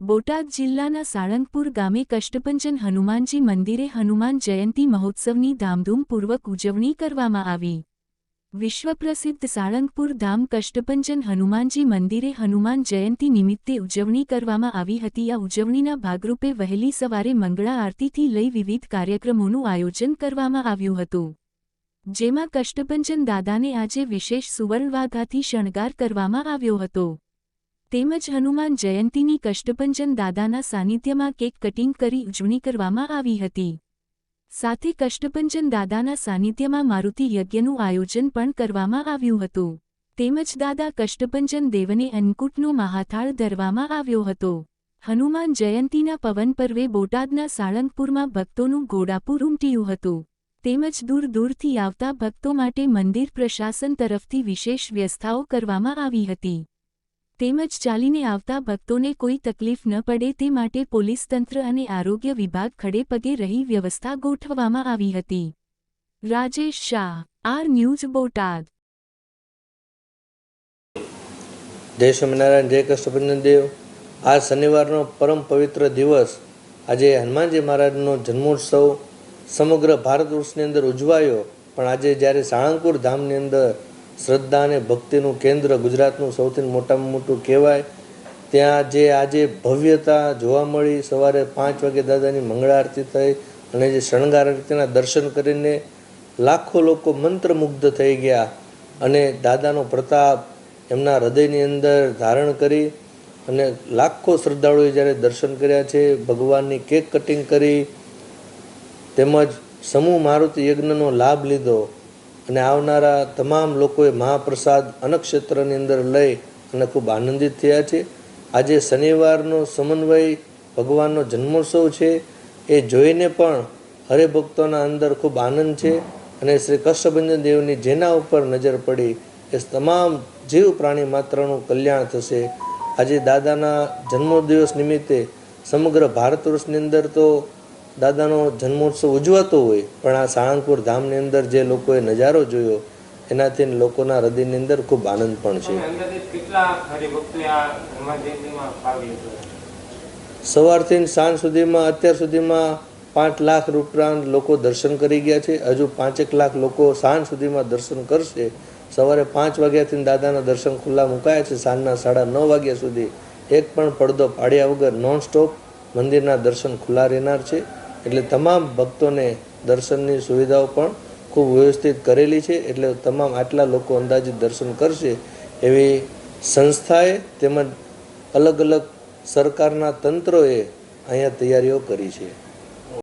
બોટાદ જિલ્લાના સાળંગપુર ગામે કષ્ટભંજન હનુમાનજી મંદિરે હનુમાન જયંતી મહોત્સવની ધામધૂમપૂર્વક ઉજવણી કરવામાં આવી. વિશ્વપ્રસિદ્ધ સાળંગપુર ધામ કષ્ટભંજન હનુમાનજી મંદિરે હનુમાન જયંતી નિમિત્તે ઉજવણી કરવામાં આવી હતી. આ ઉજવણીના ભાગરૂપે વહેલી સવારે મંગળા આરતીથી લઈ વિવિધ કાર્યક્રમોનું આયોજન કરવામાં આવ્યું હતું. જેમાં કષ્ટભંજન દાદાને આજે વિશેષ સુવર્ણવાઘાથી શણગાર કરવામાં આવ્યો હતો. તેમજ હનુમાન જયંતીની કષ્ટભંજન દાદાના સાનિધ્યમાં કેક કટિંગ કરી ઉજવણી કરવામાં આવી હતી. સાથે કષ્ટભંજન દાદાના સાનિધ્યમાં મારુતિ યજ્ઞનું આયોજન પણ કરવામાં આવ્યું હતું. તેમજ દાદા કષ્ટભંજન દેવને અન્નકૂટનો મહાથાળ ધરવામાં આવ્યો હતો. હનુમાન જયંતીના પવન પર્વે બોટાદના સાળંગપુરમાં ભક્તોનું ઘોડાપુર ઉમટ્યું હતું. તેમજ દૂર દૂરથી આવતા ભક્તો માટે મંદિર પ્રશાસન તરફથી વિશેષ વ્યવસ્થાઓ કરવામાં આવી હતી. તેમજ ચાલીને આવતા ભક્તોને કોઈ તકલીફ ન પડે તે માટે પોલીસ તંત્ર અને આરોગ્ય વિભાગ ખડે પગે રહી વ્યવસ્થા ગોઠવવામાં આવી હતી. Rajesh Shah, R news Botad. જય સ્વામિનારાયણ, જય કૃષ્ણભંજન દેવ. આ શનિવારનો પરમ પવિત્ર દિવસ. આજે હનુમાનજી મહારાજનો જન્મોત્સવ સમગ્ર ભારત વર્ષની અંદર ઉજવાયો. પણ આજે જ્યારે સાળંગપુર ધામની અંદર શ્રદ્ધા અને ભક્તિનું કેન્દ્ર ગુજરાતનું સૌથી મોટામાં મોટું કહેવાય. ત્યાં જે આજે ભવ્યતા જોવા મળી, સવારે પાંચ વાગે દાદાની મંગળા આરતી થઈ અને જે શણગાર આરતીના દર્શન કરીને લાખો લોકો મંત્રમુગ્ધ થઈ ગયા અને દાદાનો પ્રતાપ એમના હૃદયની અંદર ધારણ કરી અને લાખો શ્રદ્ધાળુએ જ્યારે દર્શન કર્યા છે, ભગવાનની કેક કટિંગ કરી, તેમજ સમૂહ મારુતિ યજ્ઞનો લાભ લીધો. અને આવનારા તમામ લોકોએ મહાપ્રસાદ અનક્ષેત્રની અંદર લઈ અને ખૂબ આનંદિત થયા છે. આજે શનિવારનો સમન્વય ભગવાનનો જન્મોત્સવ છે. એ જોઈને પણ હરિભક્તોના અંદર ખૂબ આનંદ છે અને શ્રી કષ્ટભંજન દેવની જેના ઉપર નજર પડી એ તમામ જીવ પ્રાણી માત્રનું કલ્યાણ થશે. આજે દાદાના જન્મદિવસ નિમિત્તે સમગ્ર ભારત વર્ષની અંદર તો દાદાનો જન્મોત્સવ ઉજવાતો હોય પણ આ સાળંગપુર ધામની અંદર જે લોકોએ નજારો જોયો એનાથી લોકોના હૃદયની અંદર ખૂબ આનંદ પણ છે. સવારથી સાંજ સુધીમાં અત્યાર સુધીમાં પાંચ લાખ રૂપરાંત લોકો દર્શન કરી ગયા છે. હજુ પાંચેક લાખ લોકો સાંજ સુધીમાં દર્શન કરશે. સવારે પાંચ વાગ્યાથી દાદાના દર્શન ખુલ્લા મુકાયા છે. સાંજના સાડા નવ વાગ્યા સુધી એક પણ પડદો પાડ્યા વગર નોન સ્ટોપ મંદિરના દર્શન ખુલ્લા રહેનાર છે. એટલે તમામ ભક્તોને દર્શનની સુવિધાઓ પણ ખૂબ વ્યવસ્થિત કરેલી છે. એટલે તમામ આટલા લોકો અંદાજિત દર્શન કરશે એવી સંસ્થાએ તેમજ અલગ અલગ સરકારના તંત્રોએ અહીંયા તૈયારીઓ કરી છે.